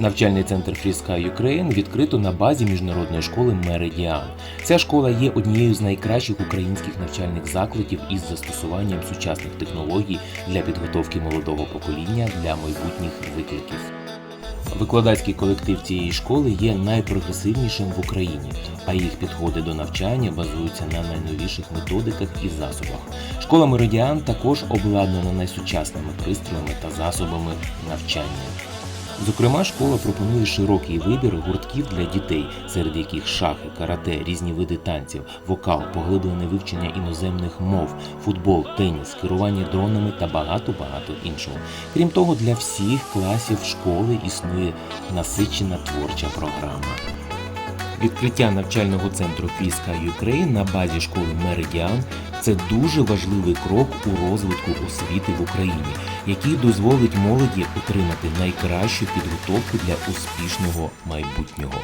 Навчальний центр Фріска Ukraine відкрито на базі міжнародної школи Меридіан. Ця школа є однією з найкращих українських навчальних закладів із застосуванням сучасних технологій для підготовки молодого покоління для майбутніх викликів. Викладацький колектив цієї школи є найпрогресивнішим в Україні, а їх підходи до навчання базуються на найновіших методиках і засобах. Школа Меридіан також обладнана найсучасними пристроями та засобами навчання. Зокрема, школа пропонує широкий вибір гуртків для дітей, серед яких шахи, карате, різні види танців, вокал, поглиблене вивчення іноземних мов, футбол, теніс, керування дронами та багато-багато іншого. Крім того, для всіх класів школи існує насичена творча програма. Відкриття навчального центру Фіска Ukraine на базі школи Меридіан це дуже важливий крок у розвитку освіти в Україні, який дозволить молоді отримати найкращу підготовку для успішного майбутнього.